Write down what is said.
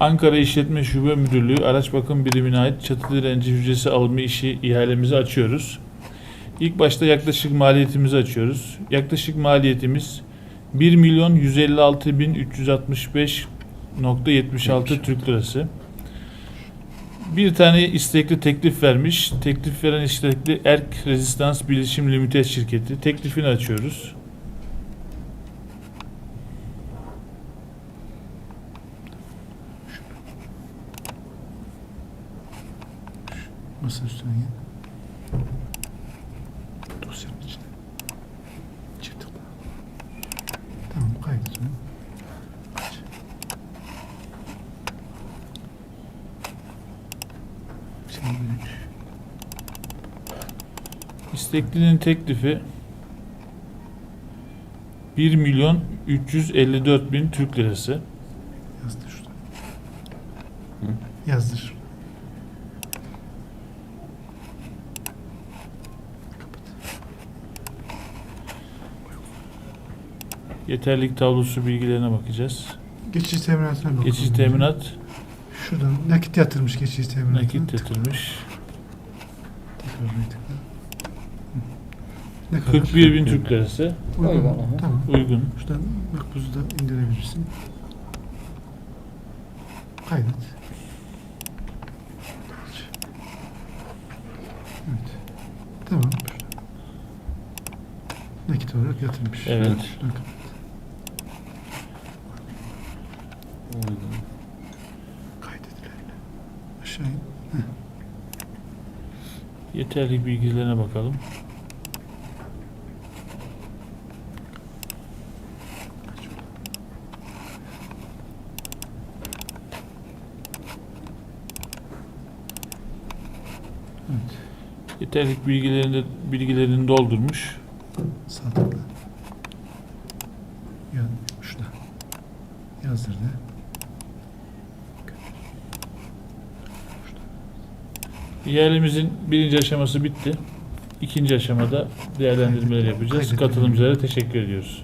Ankara İşletme Şube Müdürlüğü Araç Bakım Birimine ait çatı direnci hücresi alımı işi ihalemizi açıyoruz. İlk başta yaklaşık maliyetimizi açıyoruz. Yaklaşık maliyetimiz 1 milyon 156 bin 365.76 Türk Lirası. Bir tane istekli teklif vermiş. Teklif veren istekli Erk Rezistans Bilişim Limited şirketi. Teklifini açıyoruz. Masa üstüne gel. Dosyanın içine. Çift tıkla. Tamam onu. Aç. Üç. İsteklinin teklifi 1 milyon 354 bin Türk lirası. Yazdır şurada. Yazdır. Yeterlilik tablosu bilgilerine bakacağız. Geçici teminatına bakalım. Geçici teminat Şuradan nakit yatırmış geçici teminatına. nakit yatırmış. Ne kadar? 41 bin Türk lirası. Uygun. Tamam. Uygun. Şuradan makbuzu da indirebilirsin. Kaydet. Evet. Tamam. Nakit olarak yatırmış. Evet. Şuradan kapat. Kaydedilerini. Aşağı in. Yeterlilik bilgilerine bakalım. Evet. Yeterlilik bilgilerini bilgilerini doldurmuş. Sağ tıkla. Ya şurada. Yazdır. İhalemizin birinci aşaması bitti. İkinci aşamada değerlendirmeler yapacağız. Katılımcılara teşekkür ediyoruz.